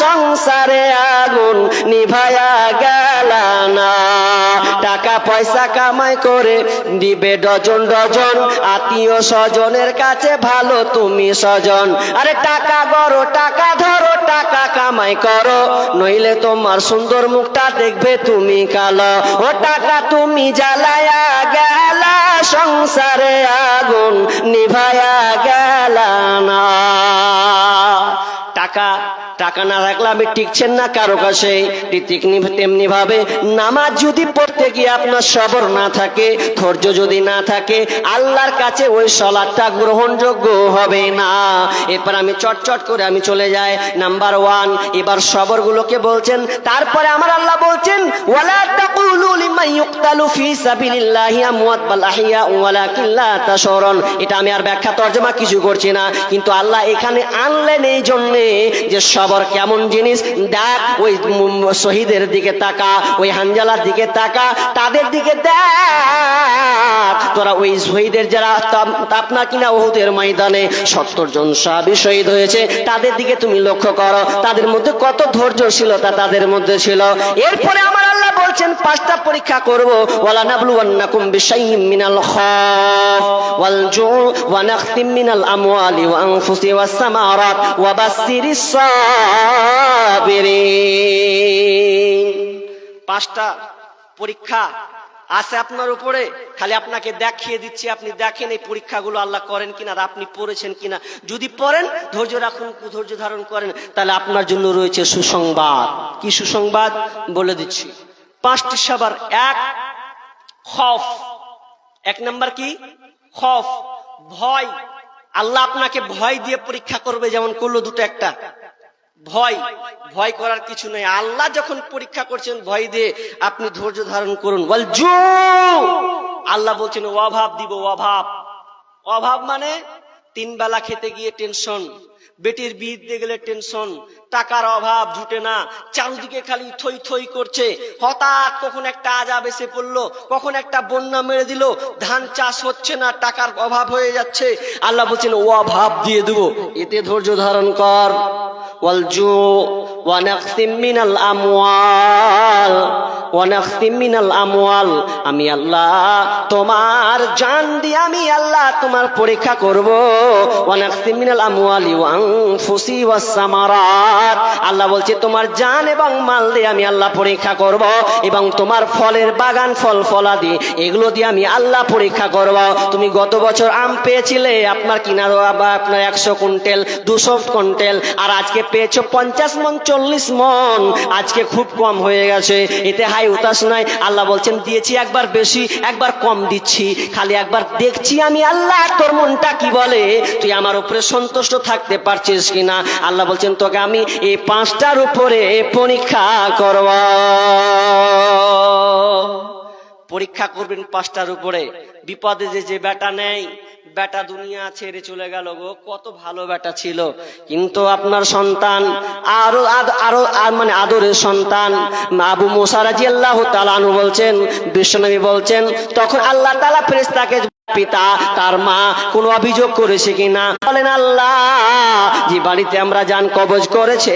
সংসারে আগুন নিভায়া গেল না। টাকা পয়সা কামাই করে দিবে ডজন ডজন। আত্মীয় স্বজনের কাছে ভালো, তুমি স্বজন। আরে টাকা গড়ো, টাকা ধরো, টাকা কামাই করো। নইলে তোমার সুন্দর মুখটা দেখবে তুমি কালো। ও টাকা তুমি জ্বালায়া গেলা, সংসারে আগুন নিভায়া গেল না। টাকা। টাকা না রাখলে আমি টিকছেন না কারও কাছে। তেমনি ভাবে নামাজ যদি পড়তে গিয়ে আপনার সবর না থাকে, ধৈর্য যদি না থাকে, আল্লাহর কাছে ওই সলাদটা গ্রহণযোগ্য হবে না। এরপর আমি চটচট করে আমি চলে যাই। নাম্বার ওয়ান এবার সবরগুলোকে বলছেন। তারপরে আমার আল্লাহ বলছেন, ওয়ালা কিছু করছি না, কিন্তু আল্লাহ এখানে এই জন্যে যে কেমন জিনিস? শহীদের দিকে তাকা, ওই হানজালার দিকে তাকা, তাদের দিকে দেখ। তোরা ওই শহীদের যারা আপনার কিনা ওহুদের ময়দানে সত্তর জন সাহাবী শহীদ হয়েছে, তাদের দিকে তুমি লক্ষ্য করো। তাদের মধ্যে কত ধৈর্যশীলতা তাদের মধ্যে ছিল। এরপরে আমার বলছেন, পাঁচটা পরীক্ষা করব। মিনাল পাঁচটা পরীক্ষা আছে আপনার উপরে, খালি আপনাকে দেখিয়ে দিচ্ছি, আপনি দেখেন এই পরীক্ষাগুলো আল্লাহ করেন কিনা, আর আপনি পড়েছেন কিনা। যদি পড়েন, ধৈর্য রাখুন, ধৈর্য ধারণ করেন, তাহলে আপনার জন্য রয়েছে সুসংবাদ। কি সুসংবাদ? বলে দিচ্ছি। পাঁচটি সবার এক, খফ। এক নাম্বার কি? খফ, ভয়। আল্লাহ আপনাকে ভয় দিয়ে পরীক্ষা করবে যেমন করল দুটো একটা। ভয় ভয় করার কিছু নেই। আল্লাহ যখন পরীক্ষা করছেন, ভয় দিয়ে আপনি ধৈর্য ধারণ করুন। বল জু! আল্লাহ বলছেন, অভাব দিব, অভাব। অভাব মানে তিন বেলা খেতে গিয়ে টেনশন বেটির বিয়ে দিতে গেলে টেনশন, টাকার অভাব জুটে না, চারদিকে খালি থই থই করছে। হঠাৎ কখন একটা আজাব এসে পড়ল, কখন একটা বন্যা মেরে দিল, ধান চাষ হচ্ছে না, টাকার অভাব হয়ে যাচ্ছে। আল্লাহ বলছেন, ও অভাব দিয়ে দেবো, এতে ধৈর্য ধারণ কর। ওয়াল জু ওয়ানাকসিম আমওয়াল। আমওয়াল। আমি আল্লাহ, তোমার জান দিয়ে আমি আল্লাহ তোমার পরীক্ষা করব। অনেক সিমিনাল ওয়া আনফুসি ফুসি আল্লাহ বলছে, তোমার জান এবং মাল দিয়ে আমি আল্লাহ পরীক্ষা করব এবং তোমার ফলের বাগান, ফল ফলাদি, এগুলো দিয়ে আমি আল্লাহ পরীক্ষা করব। তুমি গত বছর আম পেয়েছিলে, আপনার কিনার আপনার একশো কুইন্টেল, দুশো কুইন্টেল, আর আজকে পেয়েছ পঞ্চাশ মন, চল্লিশ মন। আজকে খুব কম হয়ে গেছে। এতে হাই উতাস নাই। আল্লাহ বলছেন, দিয়েছি একবার বেশি, একবার কম দিচ্ছি। খালি একবার দেখছি আমি আল্লাহ, তোর মনটা কি বলে? তুই আমার উপরে সন্তুষ্ট থাকতে পারছিস কিনা? আল্লাহ বলছেন, তোকে আমি এই পাঁচটার উপরে পরীক্ষা করব। পরীক্ষা করবেন পাঁচটার উপরে। বিপদে যে যে বেটা নেই বেটা দুনিয়া ছেড়ে চলে গেল গো, কত ভালো বেটা ছিল। কিন্তু আপনার সন্তান, আরও আরও মানে আদরের সন্তান, আবু মোসারাজি আল্লাহ তালানু বলছেন, বিশ্বনবী বলছেন, তখন আল্লাহ তালা ফেরেস্তাকে পিতা, তার মা কোনো অভিযোগ করেছে কিনা? বলেন, আল্লাহ, যে বাড়িতে আমরা যান কবজ করেছে।